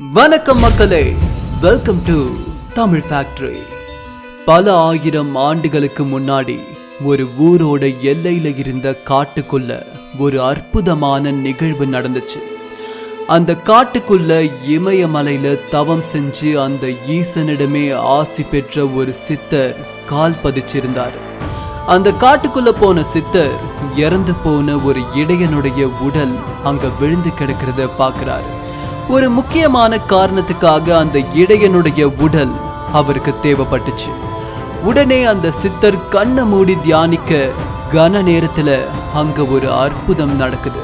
வணக்கம் மக்களே. Welcome to Tamil factory பல ஆயிரம் ஆண்டுகளுக்கு முன்னாடி ஒரு ஊரோட எல்லையில இருந்த காட்டுக்குள்ள ஒரு அற்புதமான நிகழ்வு நடந்துச்சு. அந்த காட்டுக்குள்ள இமயமலையில தவம் செஞ்சு அந்த ஈசனிடமே ஆசி பெற்ற ஒரு சித்தர் கால் பதிச்சிருந்தார். அந்த காட்டுக்குள்ள போன சித்தர் இறந்து போன ஒரு இடையனுடைய உடல் அங்க விழுந்து கிடக்கிறத பாக்குறாரு. ஒரு முக்கியமான காரணத்துக்காக அந்த இடையனுடைய உடல் அவருக்கு தேவைப்பட்டுச்சு. உடனே அந்த சித்தர் கண்ணை மூடி தியானிக்க கன நேரத்துல அங்க ஒரு அற்புதம் நடக்குது.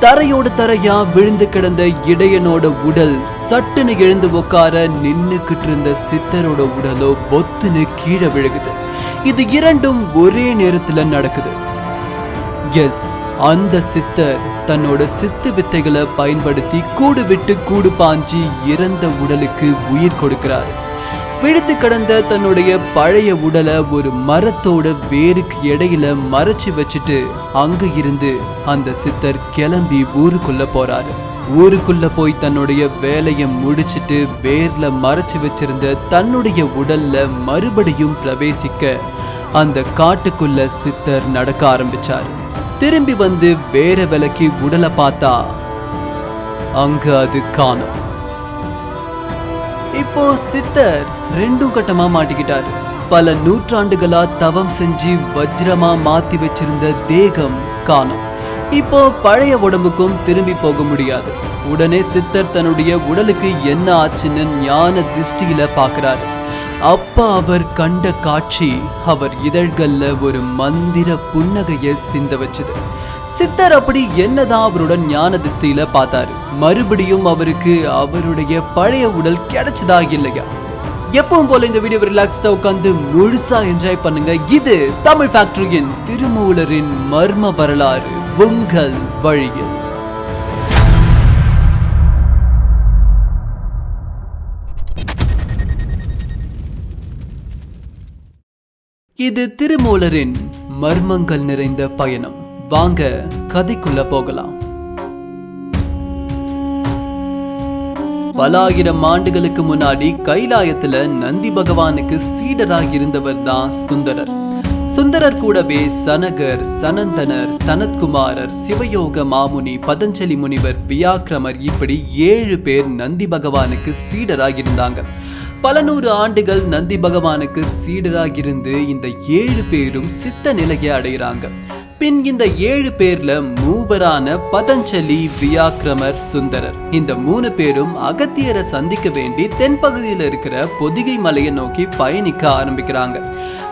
தரையோட தரையா விழுந்து கிடந்த இடையனோட உடல் சட்டுன்னு எழுந்து உட்கார நின்னுக்கிட்டு இருந்த சித்தரோட உடலோ பொத்துன்னு கீழே விழுகுது. இது இரண்டும் ஒரே நேரத்துல நடக்குது. எஸ் அந்த சித்தர் தன்னோட சித்து வித்தைகளை பயன்படுத்தி கூடு விட்டு கூடு பாஞ்சி இறந்த உடலுக்கு உயிர் கொடுக்கிறார். விழுத்து கிடந்த தன்னுடைய பழைய உடலை ஒரு மரத்தோட வேருக்கு இடையில மறைச்சு வச்சுட்டு அங்க இருந்து அந்த சித்தர் கிளம்பி ஊருக்குள்ள போறாரு. ஊருக்குள்ள போய் தன்னுடைய வேலையை முடிச்சிட்டு வேர்ல மறைச்சு வச்சிருந்த தன்னுடைய உடல்ல மறுபடியும் பிரவேசிக்க அந்த காட்டுக்குள்ள சித்தர் நடக்க ஆரம்பிச்சார். திரும்பி வந்து வேற விலைக்கு உடலை பார்த்தா அங்க அது காணும். இப்போ சித்தர் ரெண்டும் கட்டமா மாட்டிக்கிட்டாரு. பல நூற்றாண்டுகளா தவம் செஞ்சு வஜ்ரமா மாத்தி வச்சிருந்த தேகம் காணும். இப்போ பழைய உடம்புக்கும் திரும்பி போக முடியாது. உடனே சித்தர் தன்னுடைய உடலுக்கு என்ன ஆச்சுன்னு ஞான திருஷ்டியில பாக்குறாரு அப்ப அவர் கண்ட காட்சி அவர் இதழ்கள்ல ஒரு மந்திர புன்னகையை சிந்த வச்சது சித்தர் அப்படி என்னதான் அவருடன் ஞான திருஷ்டியில பார்த்தாரு. மறுபடியும் அவருக்கு அவருடைய பழைய உடல் கிடைச்சதா இல்லையா? எப்பவும் போல இந்த வீடியோ ரிலாக்ஸ்டா உட்காந்து முழுசா என்ஜாய் பண்ணுங்க. இது தமிழ் ஃபேக்டரியின் திருமூலரின் மர்ம வரலாறு உங்கள் வழியில். இது திருமூலரின் மர்மங்கள் நிறைந்த பயணம். வாங்க கதைக்குள்ள போகலாம். பல ஆயிரம் ஆண்டுகளுக்கு முன்னாடி கைலாயத்துல நந்தி பகவானுக்கு சீடராக இருந்தவர் தான் சுந்தரர். சுந்தரர் கூடவே சனகர் சனந்தனர் சனத்குமாரர் சிவயோக மாமுனி பதஞ்சலி முனிவர் வியாக்கிரமர் இப்படி ஏழு பேர் நந்தி பகவானுக்கு சீடராக இருந்தாங்க. பல நூறு ஆண்டுகள் நந்தி பகவானுக்கு சீடராக இருந்து இந்த ஏழு பேரும் சித்த நிலையை அடைகிறாங்க. பின் இந்த ஏழு பேர்ல மூவரான பதஞ்சலி வியாக்கிரமர் சுந்தரர். இந்த மூணு பேரும் அகத்தியரை சந்திக்க வேண்டி தென்பகுதியில் இருக்கிற பொதிகை மலையை நோக்கி பயணிக்க ஆரம்பிக்கிறாங்க.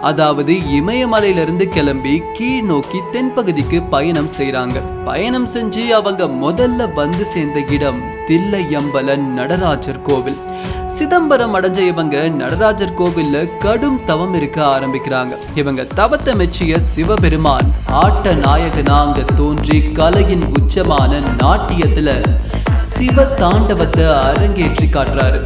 அதாவது இமயமலையிலிருந்து கிளம்பி கீழ் நோக்கி தென்பகுதிக்கு பயணம் செய்கிறாங்க பயணம் செஞ்சு அவங்க முதல்ல வந்து சேர்ந்த இடம் தில்லையம்பலன் நடராஜர் கோவில். சிதம்பரம் அடைஞ்ச இவங்க நடராஜர் கோவில்ல கடும் தவம் இருக்க ஆரம்பிக்கிறாங்க. இவங்க தவத்தை மெச்சிய சிவபெருமான் ஆட்ட நாயகனா அங்க தோன்றி கலையின் உச்சமான நாட்டியத்துல சிவ தாண்டவத்தை அரங்கேற்றி காட்டுறாரு.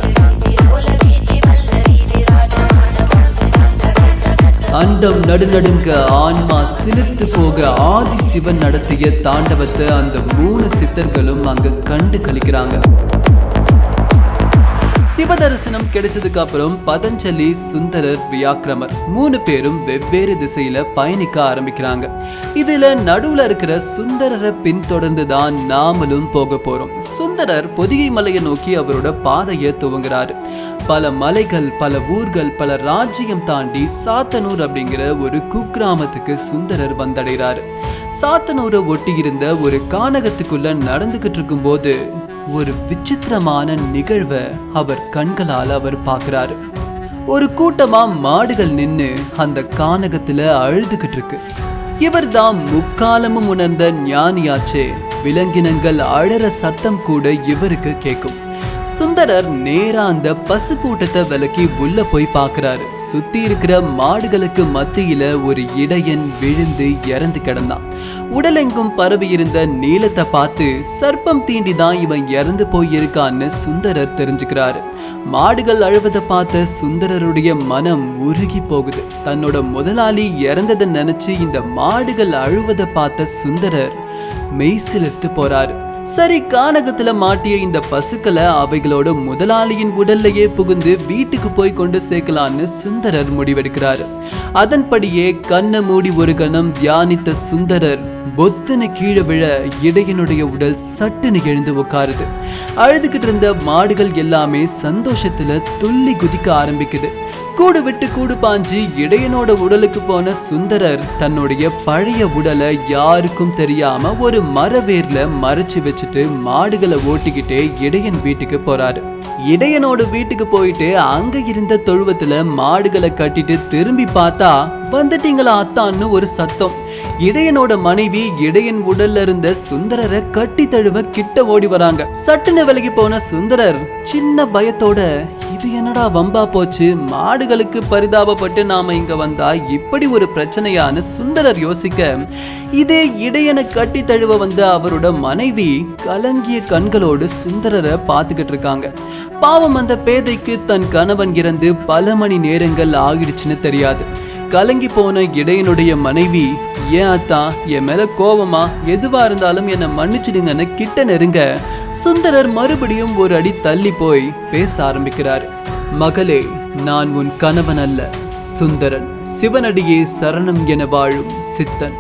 அண்டம் நடுநடுங்க ஆன்மா சிலிர்த்து போக ஆதி சிவன் நடத்திய தாண்டவத்தை அந்த மூணு சித்தர்களும் அங்க கண்டு கழிக்கிறாங்க. சிவதரிசனம் கிடைச்சதுக்கு அப்புறம் பதஞ்சலி சுந்தரர் வியாக்கிரமர் மூணு பேரும் வெவ்வேறு திசையில பயணிக்க ஆரம்பிக்கிறாங்க. இதுல நடுவுல இருக்கிற சுந்தரரை பின்தொடர்ந்து தான் நாமளும் போக போறோம். சுந்தரர் பொதிகை மலையை நோக்கி அவரோட பாதையை துவங்குறாரு. பல மலைகள் பல ஊர்கள் பல ராஜ்யம் தாண்டி சாத்தனூர் அப்படிங்கிற ஒரு குக்கிராமத்துக்கு சுந்தரர் வந்தடைகிறாரு சாத்தனூரை ஒட்டி இருந்த ஒரு கானகத்துக்குள்ள நடந்துகிட்டு இருக்கும்போது ஒரு விசித்திரமான நிகழ்வை அவர் கண்களால் அவர் பார்க்குறாரு. ஒரு கூட்டமா மாடுகள் நின்று அந்த கானகத்துல அழுதுகிட்டு இருக்கு. இவர்தான் முக்காலமும் உணர்ந்த ஞானியாச்சே. விலங்கினங்கள் அழற சத்தம் கூட இவருக்கு கேட்கும். சுந்தரர் நேரா அந்த பசு கூட்டத்தை விலக்கி உள்ள போய் பார்க்கறாரு. சுத்தி இருக்கிற மாடுகளுக்கு மத்தியில ஒரு இடையன் விழுந்து இறந்து கிடந்தான். உடலெங்கும் பரவி இருந்த நீளத்தை பார்த்து சர்ப்பம் தீண்டி தான் இவன் இறந்து போயிருக்கான்னு சுந்தரர் தெரிஞ்சுக்கிறாரு. மாடுகள் அழுவதை பார்த்த சுந்தரருடைய மனம் உருகி போகுது. தன்னோட முதலாளி இறந்ததை நினைச்சு இந்த மாடுகள் அழுவதை பார்த்த சுந்தரர் மெய்சிலிர்த்து போறாரு. சரி கானகத்துல மாட்டிய இந்த பசுக்களை அவைகளோட முதலாளியின் உடல்லையே புகுந்து வீட்டுக்கு போய் கொண்டு சேர்க்கலான்னு சுந்தரர் முடிவெடுக்கிறாரு. அதன்படியே கண்ணை மூடி ஒரு கணம் தியானித்த சுந்தரர் பொத்துன்னு கீழே விழ இடையனுடைய உடல் சட்டுன்னு எழுந்து உட்காருது அழுதுகிட்டு இருந்த மாடுகள் எல்லாமே சந்தோஷத்துல துள்ளி குதிக்க ஆரம்பிக்குது. கூடு விட்டு கூடு பாஞ்சு இடையனோட உடலுக்கு போன சுந்தரர் தன்னுடைய பழைய உடலை யாருக்கும் தெரியாம ஒரு மரவேர்ல மறைச்சு வச்சுட்டு மாடுகளை ஓட்டிக்கிட்டே இடையன் வீட்டுக்கு போறாரு. இடையனோட வீட்டுக்கு போயிட்டு அங்க இருந்த தொழுவத்துல மாடுகளை கட்டிட்டு திரும்பி பார்த்தா வந்துட்டீங்களா அத்தான்னு ஒரு சத்தம். இடையனோட மனைவி இடையன் உடல்ல இருந்த சுந்தரரை கட்டி தழுவ கிட்ட ஓடி வராங்க. சட்டுன்னு விலகி போன சுந்தரர் சின்ன பயத்தோட இது என்னடா வம்பா போச்சு? மாடுகளுக்கு பரிதாபப்பட்டு நாம இங்க வந்தா இப்படி ஒரு பிரச்சனையான்னு சுந்தரர் யோசிக்க இதே இடையனை கட்டி தழுவ வந்த அவரோட மனைவி கலங்கிய கண்களோடு சுந்தரரை பார்த்துக்கிட்டு இருக்காங்க. பாவம் அந்த பேதைக்கு தன் கணவன் இறந்து பல மணி நேரங்கள் ஆகிடுச்சுன்னு தெரியாது. கலங்கி போன இடையனுடைய மனைவி ஏன் அத்தான் என் மேல கோவமா? எதுவா இருந்தாலும் என்னை மன்னிச்சிடுங்கன்னு கிட்ட நெருங்க. சுந்தரர் மறுபடியும் ஒரு அடி தள்ளி போய் பேச ஆரம்பிக்கிறார். மகளே நான் உன் கணவன் அல்ல சுந்தரன் சிவனடியே சரணம் என வாழும் சித்தன்.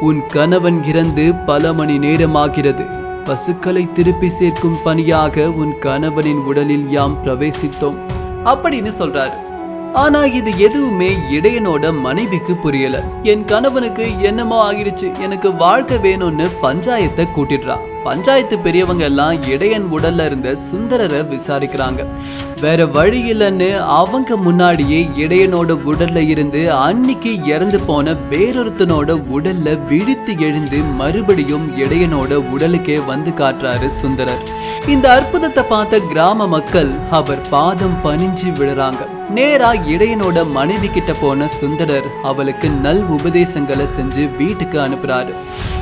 உன் கணவன் இறந்து பல மணி நேரமாகிறது. பசுக்களை திருப்பி சேர்க்கும் பணியாக உன் கணவனின் உடலில் யாம் பிரவேசித்தோம் அப்படின்னு சொல்றாரு. ஆனா இது எதுவுமே இடையனோட மனைவிக்கு புரியல. என் கணவனுக்கு என்னமோ ஆகிடுச்சு. எனக்கு வாழ்க்கை வேணும்னு பஞ்சாயத்தை கூட்டிடுறா. பஞ்சாயத்து பெரியவங்க எல்லாம் இடையன் உடல்ல இருந்த சுந்தரரை விசாரிக்கிறாங்க. வேற வழி இல்லைன்னு அவங்க முன்னாடியே இடையனோட உடல்ல இருந்து அன்னைக்கு இறந்து போன வேறொருத்தனோட உடல்ல விழித்து எழுந்து மறுபடியும் இடையனோட உடலுக்கே வந்து காட்டுறாரு சுந்தரர். இந்த அற்புதத்தை பார்த்த கிராம மக்கள் அவர் பாதம் பணிஞ்சு விழுறாங்க. நேரா இடையனோட மனைவி கிட்ட போன சுந்தரர் அவளுக்கு நல் உபதேசங்களை செஞ்சு வீட்டுக்கு அனுப்புறாரு.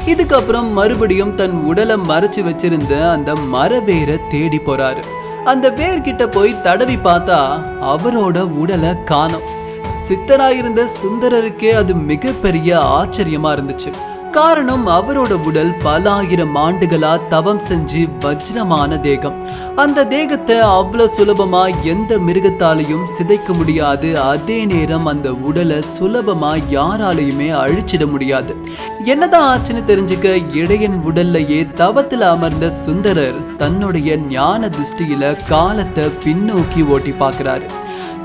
இதுக்கப்புறம் மறுபடியும் தன் உடலை மறைச்சு வச்சிருந்த அந்த மரவேரை தேடி போறாரு. அந்த வேர்கிட்ட போய் தடவி பார்த்தா அவரோட உடலை காணும். சித்தராயிருந்த சுந்தரருக்கே அது மிகப்பெரிய ஆச்சரியமா இருந்துச்சு. காரணம் அவரோட உடல் பல ஆயிரம் ஆண்டுகளா தவம் செஞ்சு வஜ்ரமான தேகம். அந்த தேகத்தை அவ்வளோ சுலபமா எந்த மிருகத்தாலையும் சிதைக்க முடியாது. அதே நேரம் அந்த உடலை சுலபமா யாராலையுமே அழிச்சிட முடியாது. என்னதான் ஆச்சுன்னு தெரிஞ்சுக்க இடையன் உடல்லையே தவத்தில் அமர்ந்த சுந்தரர் தன்னுடைய ஞான திருஷ்டியில காலத்தை பின்னோக்கி ஓட்டி பார்க்கிறாரு.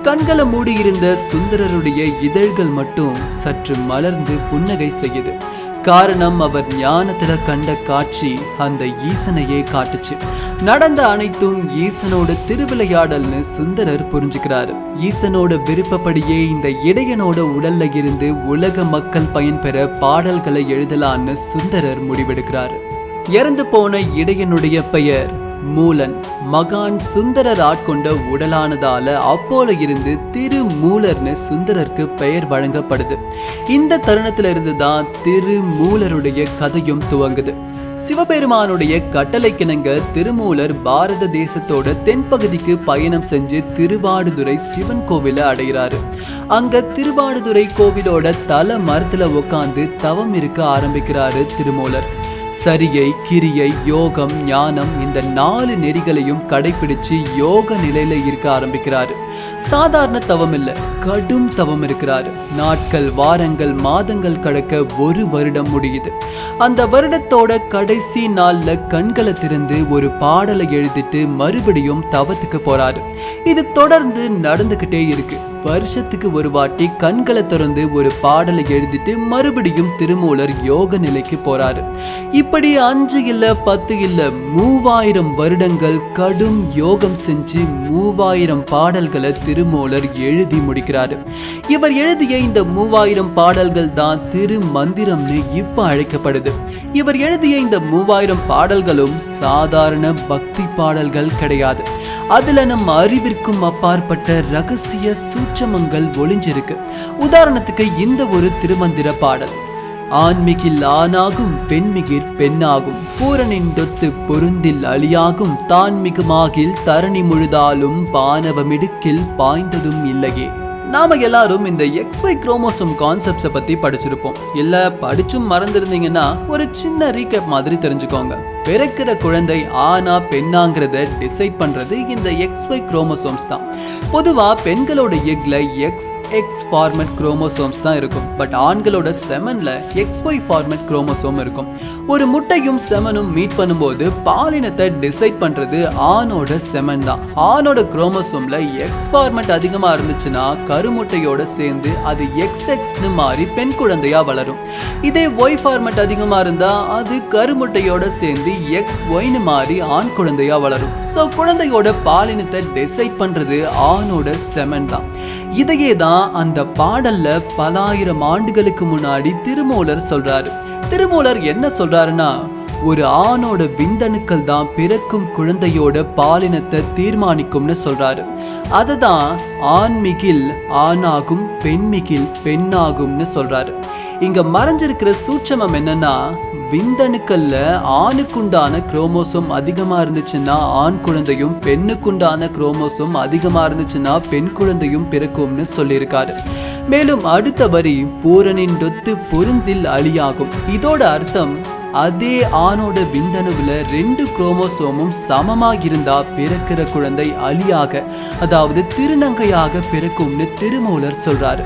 கண்களை மூடியிருந்த சுந்தரருடைய இதழ்கள் மட்டும் சற்று மலர்ந்து புன்னகை செய்யுது. காரணம் அவர் ஞானத்துல கண்ட காட்சி அந்த ஈசனையே காட்டுச்சு. நடந்த அனைத்தும் ஈசனோட திருவிளையாடல்னு சுந்தரர் புரிஞ்சுக்கிறாரு. ஈசனோட விருப்பப்படியே இந்த இடையனோட உடல்ல இருந்து உலக மக்கள் பயன்பெற பாடல்களை எழுதலான்னு சுந்தரர் முடிவெடுக்கிறாரு. இறந்து போன இடையனுடைய பெயர் மூலன். மகான் சுந்தரர் ஆட்கொண்ட உடலானதால அப்போல இருந்து திரு மூலர்னு சுந்தரருக்கு பெயர் வழங்கப்படுது. இந்த தருணத்துல இருந்து தான் திரு மூலருடைய கதையும் துவங்குது. சிவபெருமானுடைய கட்டளைக்கிணங்க திருமூலர் பாரத தேசத்தோட தென்பகுதிக்கு பயணம் செஞ்சு திருவாடுதுறை சிவன் கோவில அடைகிறாரு. அங்க திருவாடுதுறை கோவிலோட தல மரத்துல உட்காந்து தவம் இருக்க ஆரம்பிக்கிறாரு திருமூலர். சரியை கிரியை யோகம் ஞானம் இந்த நாலு நெறிகளையும் கடைபிடிச்சு யோக நிலையில இருக்க ஆரம்பிக்கிறாரு. சாதாரண தவம் இல்ல கடும் தவம் இருக்கிறாரு. நாட்கள் வாரங்கள் மாதங்கள் கடக்க ஒரு வருடம் முடியுது. அந்த வருடத்தோட கடைசி நாள்ல கண்களை திறந்து ஒரு பாடலை எழுதிட்டு மறுபடியும் தவத்துக்கு போறாரு. இது தொடர்ந்து நடந்துகிட்டே இருக்கு. வருஷத்துக்கு ஒரு வாட்டி கண்களை திறந்து ஒரு பாடலை எழுதிட்டு மறுபடியும் திருமூலர் யோக நிலைக்கு போறாரு. இப்படி அஞ்சு இல்ல பத்து இல்ல மூவாயிரம் வருடங்கள் கடும் யோகம் செஞ்சு மூவாயிரம் பாடல்களை திருமூலர் எழுதி முடிக்கிறாரு. இவர் எழுதிய இந்த மூவாயிரம் பாடல்கள் தான் திரு மந்திரம்னு இப்ப அழைக்கப்படுது. இவர் எழுதிய இந்த மூவாயிரம் பாடல்களும் சாதாரண பக்தி பாடல்கள் கிடையாது. அதுல நம்ம அறிவிற்கும் அப்பாற்பட்ட ரகசிய சூட்சமங்கள் ஒளிஞ்சிருக்கு. உதாரணத்துக்கு இந்த ஒரு திருமந்திர பாடல். ஆண்மிகில் ஆணாகும் பெண்மிகிர் பெண்ணாகும். பூரனின் தொத்து பொருந்தில் அழியாகும். தான் மிகுமாகில் தரணி முழுதாலும் பானவமிடுக்கில் பாய்ந்ததும் இல்லையே. நாம எல்லாரும் இந்த எக்ஸ் ஒய் குரோமோசோம் கான்செப்ட்ஸை பத்தி படிச்சிருப்போம். இல்ல படிச்சும் மறந்துருந்தீங்கன்னா ஒரு சின்ன ரீகேப் மாதிரி தெரிஞ்சுக்கோங்க. பிறக்கிற குழந்தை ஆனா பெண்ணாங்கிறத டிசைட் பண்றது இந்த எக்ஸ் ஒய் குரோமோசோம்ஸ் தான். பொதுவா பெண்களோட எக்ல எக்ஸ் எக்ஸ் ஃபார்மெட் குரோமோசோம்ஸ் தான் இருக்கும். பட் ஆண்களோட செமன்ல எக்ஸ் ஒய் ஃபார்மெட் குரோமோசோம் இருக்கும். ஒரு முட்டையும் செமனும் மீட் பண்ணும்போது பாலினத்தை டிசைட் பண்றது ஆணோட செமன் தான். ஆணோட குரோமோசோம்ல எக்ஸ் ஃபார்மெட் அதிகமா இருந்துச்சுன்னா கருமுட்டையோட சேர்ந்து அது எக்ஸ் எக்ஸ்னு மாறி பெண் குழந்தையா வளரும். இதே ஒய் ஃபார்மெட் அதிகமா இருந்தா அது கருமுட்டையோட சேர்ந்து எக்ஸ் ஒய்னு மாறி ஆண் குழந்தையா வளரும். ஸோ குழந்தையோட பாலினத்தை டிசைட் பண்றது ஆணோட செமன் தான். இதையே தான் அந்த பாடல்ல பலாயிரம் ஆண்டுகளுக்கு முன்னாடி திருமூலர் சொல்றாரு. திருமூலர் என்ன சொல்றாருன்னா ஒரு ஆணோட விந்தணுக்கள் தான் பிறக்கும் குழந்தையோட பாலினத்தை தீர்மானிக்கும்னு சொல்றாரு. அதுதான் ஆண்மிகில் ஆணாகும் பெண்மிகில் பெண்ணாகும்னு சொல்றாரு. இங்க மறைஞ்சிருக்கிற சூட்சமம் என்னன்னா விந்தணுக்கள்ல ஆணுக்குண்டான குரோமோசோம் அதிகமா இருந்துச்சுன்னா ஆண் குழந்தையும் பெண்ணுக்குண்டான குரோமோசோம் அதிகமா இருந்துச்சுன்னா பெண் குழந்தையும் பிறக்கும்னு சொல்லியிருக்காரு. மேலும் அடுத்த வரி பூரனின் டொத்து பொருந்தில் அழியாகும். இதோட அர்த்தம் அதே ஆணோட விந்தணுவில் ரெண்டு குரோமோசோமும் சமமாக இருந்தா பிறக்கிற குழந்தை அலியாக அதாவது திருநங்கையாக பிறக்கும்னு திருமூலர் சொல்றாரு.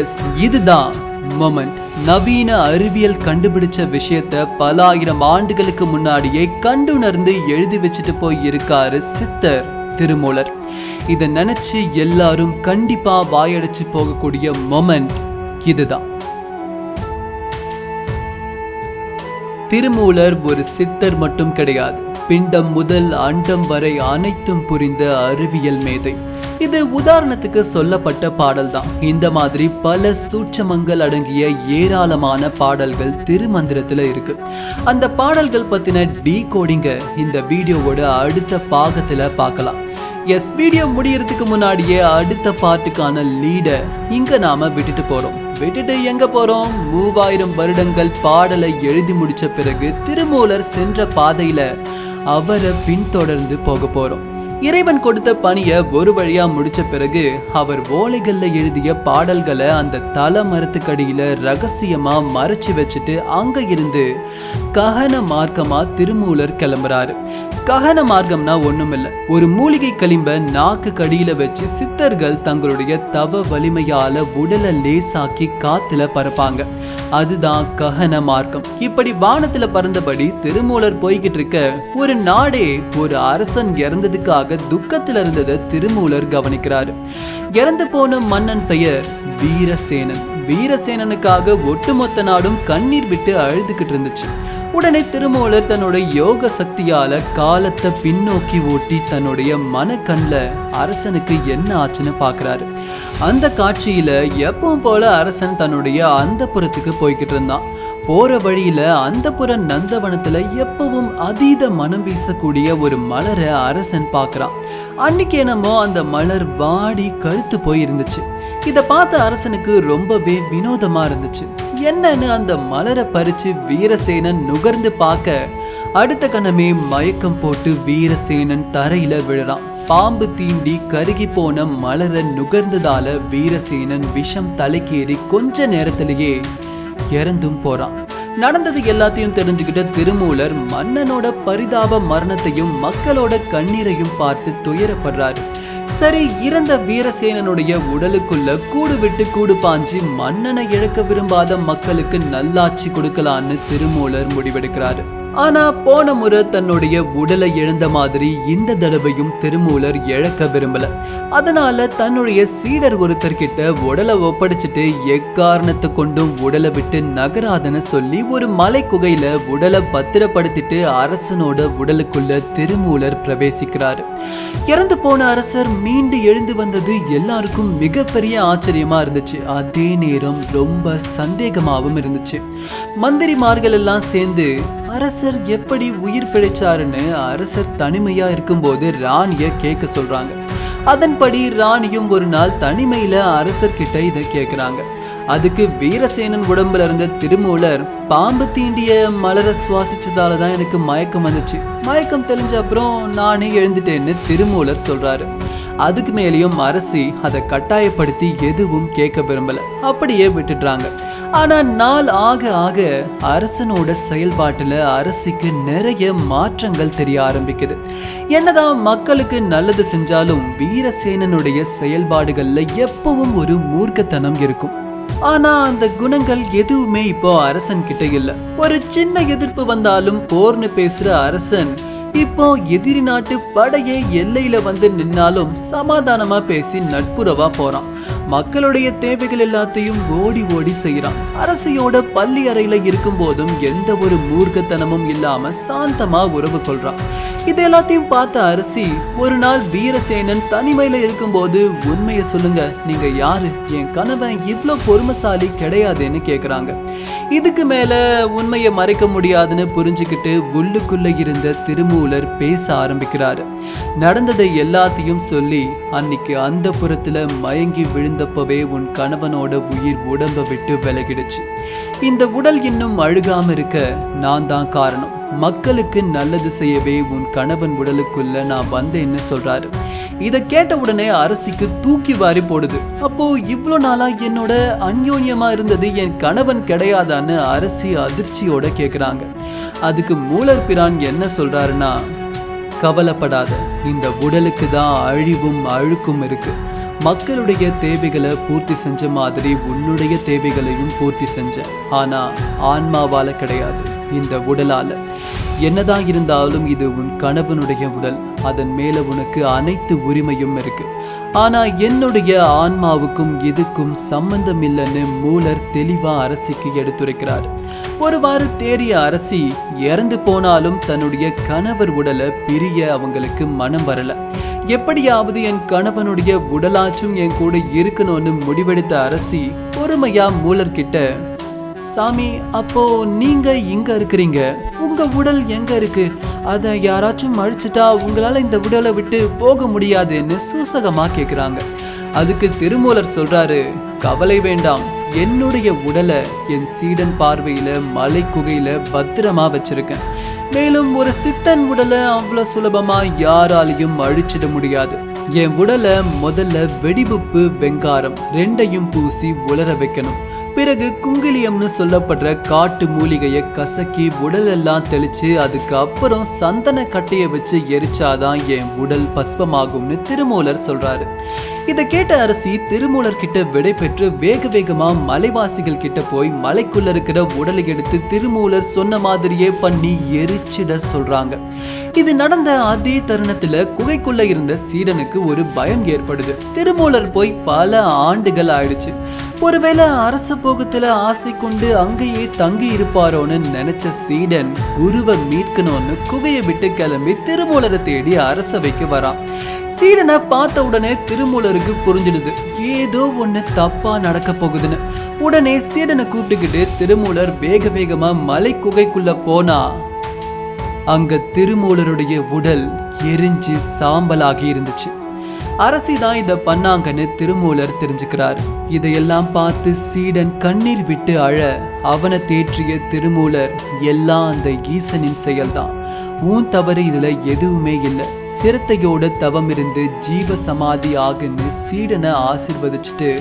எஸ் இதுதான் மொமெண்ட் நவீன அறிவியல் கண்டுபிடிச்ச விஷயத்த பல ஆயிரம் ஆண்டுகளுக்கு முன்னாடியே கண்டுணர்ந்து எழுதி வச்சுட்டு போய் இருக்காரு சித்தர் திருமூலர். இதை நினைச்சு எல்லாரும் கண்டிப்பா வாயடைச்சு போகக்கூடிய மொமெண்ட் இதுதான். திருமூலர் ஒரு சித்தர் மட்டும் கிடையாது. பிண்டம் முதல் அண்டம் வரை அனைத்தும் புரிந்த அறிவியல் மேதை. இது உதாரணத்துக்கு சொல்லப்பட்ட பாடல் தான் இந்த மாதிரி பல சூட்சமங்கள் அடங்கிய ஏராளமான பாடல்கள் திருமந்திரத்துல இருக்கு. அந்த பாடல்கள் பத்தின டீ கோடிங்க இந்த வீடியோவோட அடுத்த பாகத்துல பார்க்கலாம் எஸ் வீடியோ முடியறதுக்கு முன்னாடியே அடுத்த பாட்டுக்கான லீடை இங்க நாம விட்டுட்டு போறோம். விட்டுட்டு எங்க போறோம்? மூவாயிரம் வருடங்கள் பாடலை எழுதி முடிச்ச பிறகு திருமூலர் சென்ற பாதையில அவரை பின்தொடர்ந்து போக போறோம். இறைவன் கொடுத்த பணியை ஒரு வழியா முடிச்ச பிறகு அவர் ஓலைகள்ல எழுதிய பாடல்களை அந்த தல மரத்துக்கடியில ரகசியமா மறைச்சு வச்சுட்டு அங்க இருந்து ககன மார்க்கமா திருமூலர் கிளம்புறாரு. ககன மார்க்கம்னா ஒண்ணுமில்ல. ஒரு மூலிகை களிம்ப நாக்கு கடியில வச்சு சித்தர்கள் தங்களுடைய தவ வலிமையால உடலை லேசாக்கி காத்துல பறப்பாங்க அதுதான் ககன மார்க்கம். இப்படி வானத்துல பறந்தபடி திருமூலர் போய்கிட்டு இருக்க ஒரு நாடே ஒரு அரசன் இறந்ததுக்காக துக்கத்துல இருந்ததை திருமூலர் கவனிக்கிறாரு. இறந்து போன மன்னன் பெயர் வீரசேனன். வீரசேனனுக்காக ஒட்டுமொத்த நாடும் கண்ணீர் விட்டு அழுதுகிட்டு இருந்துச்சு. உடனே திருமூலர் தன்னுடைய யோக சக்தியால காலத்தை பின்னோக்கி ஓட்டி தன்னுடைய மனக்கண்ல அரசனுக்கு என்ன ஆச்சுன்னு பாக்குறாரு. அந்த காட்சியில எப்பவும் போல அரசன் தன்னுடைய அந்த புறத்துக்கு போய்கிட்டு இருந்தான். போற வழியில அந்த நந்தவனத்துல எப்பவும் அதீத மனம் வீசக்கூடிய ஒரு மலரை அரசன் பார்க்கறான் அன்னைக்கு என்னமோ அந்த மலர் வாடி கருத்து போய் இருந்துச்சு இதை பார்த்த அரசனுக்கு ரொம்பவே வினோதமா இருந்துச்சு. என்னன்னு அந்த மலரை பறிச்சு வீரசேனன் நுகர்ந்து பார்க்க அடுத்த கணமே மயக்கம் போட்டு வீரசேனன் தரையில விழுறான். பாம்பு தீண்டி கருகி போன மலரை நுகர்ந்ததால வீரசேனன் விஷம் தலைக்கேறி கொஞ்ச நேரத்திலேயே இறந்தும் போறான். நடந்தது எல்லாத்தையும் தெரிஞ்சுக்கிட்ட திருமூலர் மன்னனோட பரிதாப மரணத்தையும் மக்களோட கண்ணீரையும் பார்த்து துயரப்படுறாரு. சரி இறந்த வீரசேனனுடைய உடலுக்குள்ள கூடு விட்டு கூடு பாஞ்சு மன்னனை இழக்க விரும்பாத மக்களுக்கு நல்லாட்சி கொடுக்கலான்னு திருமூலர் முடிவெடுக்கிறாரு. ஆனா போன முறை தன்னுடைய உடலை இழந்த மாதிரி இந்த தடவையும் திருமூலர் இழக்க விரும்பல. அதனால தன்னுடைய சீடர் ஒருத்தர் கிட்ட உடலை ஒப்படைச்சிட்டு எக்காரணத்தை கொண்டும் உடலை விட்டு நகராதன்னு சொல்லி ஒரு மலை குகையில உடலை பத்திரப்படுத்திட்டு அரசனோட உடலுக்குள்ள திருமூலர் பிரவேசிக்கிறாரு. இறந்து போன அரசர் மீண்டு எழுந்து வந்தது எல்லாருக்கும் மிகப்பெரிய ஆச்சரியமா இருந்துச்சு. அதே நேரம் ரொம்ப சந்தேகமாகவும் இருந்துச்சு. மந்திரிமார்கள் எல்லாம் சேர்ந்து அரசர் எப்படி உயிர் பிழைச்சாருன்னு அரசர் தனிமையா இருக்கும்போது ராணிய கேட்க சொல்றாங்க. அதன்படி ராணியும் ஒரு நாள் தனிமையில அரசர்கிட்ட இதை கேட்குறாங்க அதுக்கு வீரசேனன் உடம்புல இருந்த திருமூலர் பாம்பு தீண்டிய மலரை சுவாசிச்சதால தான் எனக்கு மயக்கம் வந்துச்சு. மயக்கம் தெரிஞ்ச அப்புறம் நானே எழுந்துட்டேன்னு திருமூலர் சொல்றாரு. அதுக்கு மேலேயும் அரசி அதை கட்டாயப்படுத்தி எதுவும் கேட்க விரும்பல. அப்படியே விட்டுடுறாங்க. ஆனா நாள் ஆக ஆக அரசனோட செயல்பாட்டுல அரசிக்கு நிறைய மாற்றங்கள் தெரிய ஆரம்பிக்குது. என்னதான் மக்களுக்கு நல்லது செஞ்சாலும் வீரசேனனுடைய செயல்பாடுகள்ல எப்பவும் ஒரு மூர்க்கத்தனம் இருக்கும். ஆனா அந்த குணங்கள் எதுவுமே இப்போ அரசன் கிட்ட இல்ல. ஒரு சின்ன எதிர்ப்பு வந்தாலும் போர்னு பேசுற அரசன் இப்போ எதிரி நாட்டு படையே எல்லையில வந்து நின்னாலும் சமாதானமா பேசி நட்புறவா போறான். மக்களுடைய தேவைகள் எல்லாத்தையும் ஓடி ஓடி செய்யறான் அரசியோட பள்ளி அறையில இருக்கும் போதும் எந்த ஒரு மூர்க்கத்தனமும் இல்லாம சாந்தமா உறவு கொள்றான். இது எல்லாத்தையும் பார்த்த அரசி ஒரு நாள் வீரசேனன் தனிமையில இருக்கும்போது உண்மையை சொல்லுங்க நீங்க யாரு? என் கணவன் இவ்வளோ பொறுமைசாலி கிடையாதுன்னு கேக்குறாங்க. இதுக்கு மேல உண்மையை மறைக்க முடியாதுன்னு புரிஞ்சுக்கிட்டு உள்ளுக்குள்ள இருந்த திருமூலர் பேச ஆரம்பிக்கிறாரு. நடந்ததை எல்லாத்தையும் சொல்லி அன்னைக்கு அந்த புறத்துல மயங்கி விழுந்தப்பவே உன் கணவனோட உயிர் உடம்ப விட்டு விலகிடுச்சு. இந்த உடல் இன்னும் அழுகாம இருக்க நான் தான் காரணம். மக்களுக்கு நல்லது செய்யவே உன் கணவன் உடலுக்குள்ள நான் வந்தேன்னு சொல்றாரு. இதை கேட்ட உடனே அரசிக்கு தூக்கி வாரி போடுது. அப்போ இவ்வளோ நாளா என்னோட அந்யோன்யமா இருந்தது என் கணவன் கிடையாதான்னு அரசி அதிர்ச்சியோட கேட்குறாங்க அதுக்கு மூலர் பிரான் என்ன சொல்றாருன்னா கவலைப்படாத. இந்த உடலுக்கு தான் அழிவும் அழுக்கும் இருக்குது மக்களுடைய தேவைகளை பூர்த்தி செஞ்ச மாதிரி உன்னுடைய தேவைகளையும் பூர்த்தி செஞ்சேன் ஆனா ஆன்மாவால கிடையாது இந்த உடலால. என்னதான் இருந்தாலும் இது உன் கணவனுடைய உடல். அதன் மேல உனக்கு அனைத்து உரிமையும் இருக்கு. ஆனா என்னுடைய ஆன்மாவுக்கும் இதுக்கும் சம்பந்தம் இல்லைன்னு மூலர் தெளிவா அரசிக்கு எடுத்துரைக்கிறார். ஒருவாறு தேறிய அரசி இறந்து போனாலும் தன்னுடைய கணவர் உடலை பிரிய அவங்களுக்கு மனம் வரல. எப்படியாவது என் கணவனுடைய உடலாச்சும் என் கூட இருக்கணும்னு முடிவெடுத்த அரசி பொறுமையா மூலர்கிட்ட சாமி அப்போ நீங்க இங்க இருக்கிறீங்க. உங்க உடல் எங்க இருக்கு? அதை யாராச்சும் அழிச்சிட்டா உங்களால இந்த உடலை விட்டு போக முடியாதுன்னு சூசகமா கேக்குறாங்க. அதுக்கு திருமூலர் சொல்றாரு கவலை வேண்டாம். என்னுடைய உடலை என் சீடன் பார்வையில மலை குகையில பத்திரமா வச்சிருக்கேன். மேலும் ஒரு சித்தன் உடலை அவ்வளவு சுலபமா யாராலையும் அழிச்சிட முடியாது. என் உடலை முதல்ல வெடிவுப்பு வெங்காரம் ரெண்டையும் பூசி உலர வைக்கணும். பிறகு குங்கிலியம்னு சொல்லப்படுற காட்டு மூலிகையை கசக்கி உடலெல்லாம் தெளிச்சு அதுக்கு அப்புறம் சந்தன கட்டையை வச்சு எரிச்சாதான் என் உடல் பஸ்பமாகும்னு திருமூலர் சொல்றாரு. இதை கேட்ட அரசி திருமூலர் கிட்ட விடை பெற்று வேக வேகமா மலைவாசிகள் கிட்ட போய் மலைக்குள்ள இருக்கிற உடலை எடுத்து திருமூலர் சொன்ன மாதிரியே பண்ணி எரிச்சிட சொல்றாங்க. இது நடந்த அதே தருணத்துல குகைக்குள்ள இருந்த சீடனுக்கு ஒரு பயம் ஏற்படுது. திருமூலர் போய் பல ஆண்டுகள் ஆயிடுச்சு. ஒருவேளை அரச போகத்துல ஆசை கொண்டு அங்கேயே தங்கி இருப்பாரோன்னு நினைச்ச சீடன் குருவை மீட்கணும்னு குகையை விட்டு கிளம்பி திருமூலரை தேடி அரசவைக்கு வரான். சீடனை பார்த்த உடனே திருமூலருக்கு புரிஞ்சிடுது. ஏதோ ஒன்று தப்பா நடக்க போகுதுன்னு. உடனே சீடனை கூப்பிட்டுக்கிட்டு திருமூலர் வேக வேகமா மலை குகைக்குள்ள போனா. அங்க திருமூலருடைய உடல் எரிஞ்சு சாம்பலாகி இருந்துச்சு. அரசி தான் இதை பண்ணாங்கன்னு திருமூலர் தெரிஞ்சுக்கிறார். இதையெல்லாம் பார்த்து சீடன் கண்ணீர் விட்டு அழ அவனை தேற்றிய திருமூலர் எல்லாம் அந்த ஈசனின் செயல்தான். உன் தவறு இதுல எதுவுமே இல்லை. சிரத்தையோட தவம் இருந்து ஜீவ சமாதி ஆகுன்னு சீடனை ஆசிர்வதிச்சுட்டு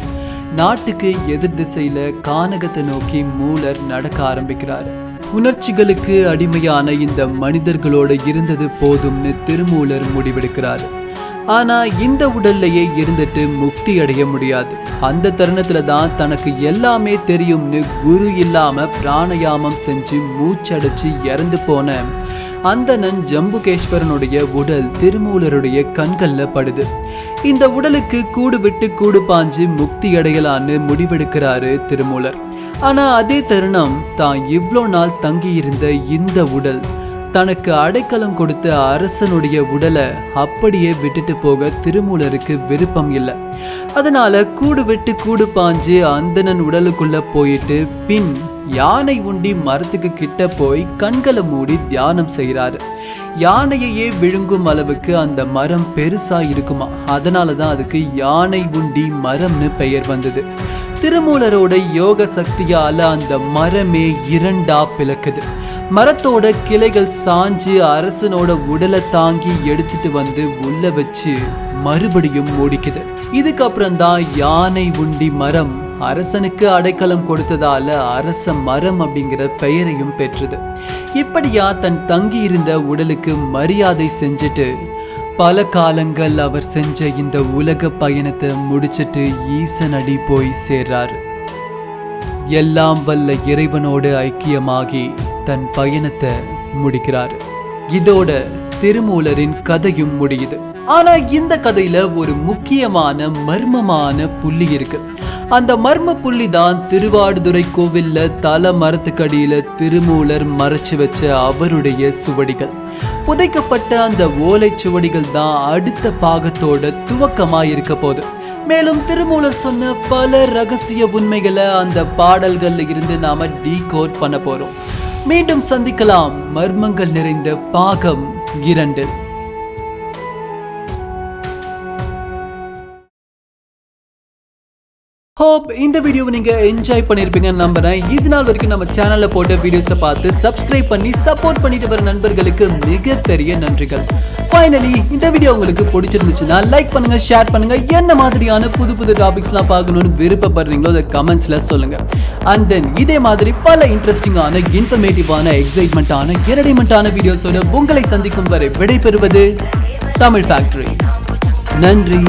நாட்டுக்கு எதிர் திசையில கானகத்தை நோக்கி மூலர் நடக்க ஆரம்பிக்கிறார். உணர்ச்சிகளுக்கு அடிமையான இந்த மனிதர்களோட இருந்தது போதும்னு திருமூலர் முடிவெடுக்கிறார். ஆனா இந்த உடல்லையே இருந்துட்டு முக்தி அடைய முடியாது. அந்த தருணத்துல தான் தனக்கு எல்லாமே தெரியும்னு குரு இல்லாம பிராணயாமம் செஞ்சு மூச்சடைச்சு இறந்து போன அந்தணன் ஜம்புகேஸ்வரனுடைய உடல் திருமூலருடைய கண்கள்ல படுது. இந்த உடலுக்கு கூடு விட்டு கூடு பாஞ்சு முக்தி அடையலான்னு முடிவெடுக்கிறாரு திருமூலர். ஆனா அதே தருணம் தான் இவ்வளோ நாள் தங்கியிருந்த இந்த உடல். தனக்கு அடைக்கலம் கொடுத்த அரசனுடைய உடலை அப்படியே விட்டுட்டு போக திருமூலருக்கு விருப்பம் இல்லை. அதனால கூடு விட்டு கூடு பாஞ்சு அந்தணன் உடலுக்குள்ள போயிட்டு பின் யானை உண்டி மரத்துக்கு கிட்ட போய் கண்களை மூடி தியானம் செய்கிறாரு. யானையையே விழுங்கும் அளவுக்கு அந்த மரம் பெருசா இருக்குமா? அதனால தான் அதுக்கு யானை உண்டி மரம்னு பெயர் வந்தது. திருமூலரோட யோக சக்தியால அந்த மரமே இரண்டா பிளக்குது. மரத்தோட கிளைகள் சாஞ்சு அரசனோட உடலை தாங்கி எடுத்துட்டு வந்து உள்ள வச்சு மறுபடியும் மூடிக்குது. இதுக்கப்புறம் தான் யானை உண்டி மரம் அரசனுக்கு அடைக்கலம் கொடுத்ததால அரச மரம் அப்படிங்கிற பெயரையும் பெற்றது. இப்படியா தன் தங்கி இருந்த உடலுக்கு மரியாதை செஞ்சுட்டு பல காலங்கள் அவர் செஞ்ச இந்த உலக பயணத்தை முடிச்சிட்டு ஈசன் அடி போய் சேர்றாரு. எல்லாம் வல்ல இறைவனோடு ஐக்கியமாகி தன் பயணத்தை முடிக்கிறார். இதோட திருமூலரின் கதையும் முடியுது. ஆனா இந்த கதையில ஒரு முக்கியமான மர்மமான புள்ளி இருக்கு. அந்த மர்ம புள்ளி தான் திருவாடுதுறை கோவில்ல தல மரத்துக்கடியில திருமூலர் மறைச்சு வச்ச அவருடைய சுவடிகள். புதைக்கப்பட்ட அந்த ஓலைச் சுவடிகள் தான் அடுத்த பாகத்தோட துவக்கமா இருக்க போகுது. மேலும் திருமூலர் சொன்ன பல ரகசிய உண்மைகளை அந்த பாடல்கள்ல இருந்து நாம டீகோட் பண்ண போறோம். மீண்டும் சந்திக்கலாம். மர்மங்கள் நிறைந்த பாகம் இரண்டு ஹோப் இந்த வீடியோவை நீங்கள் என்ஜாய் பண்ணியிருப்பீங்கன்னு நம்புறேன். இது நாள் வரைக்கும் நம்ம சேனலில் போட்ட வீடியோஸை பார்த்து சப்ஸ்கிரைப் பண்ணி சப்போர்ட் பண்ணிட்டு வர நண்பர்களுக்கு மிகப்பெரிய நன்றிகள். ஃபைனலி இந்த வீடியோ உங்களுக்கு பிடிச்சிருந்துச்சுன்னா லைக் பண்ணுங்க ஷேர் பண்ணுங்க. என்ன மாதிரியான புது புது டாபிக்ஸ்லாம் பார்க்கணும்னு விருப்பப்படுறீங்களோ அதை கமெண்ட்ஸில் சொல்லுங்க. அண்ட் தென் இதே மாதிரி பல இன்ட்ரெஸ்டிங்கான இன்ஃபர்மேட்டிவான எக்ஸைட்மெண்ட்டான என்டர்டைன்மெண்ட்டான வீடியோஸோட உங்களை சந்திக்கும் வரை விடைபெறுவது தமிழ் ஃபேக்டரி நன்றி.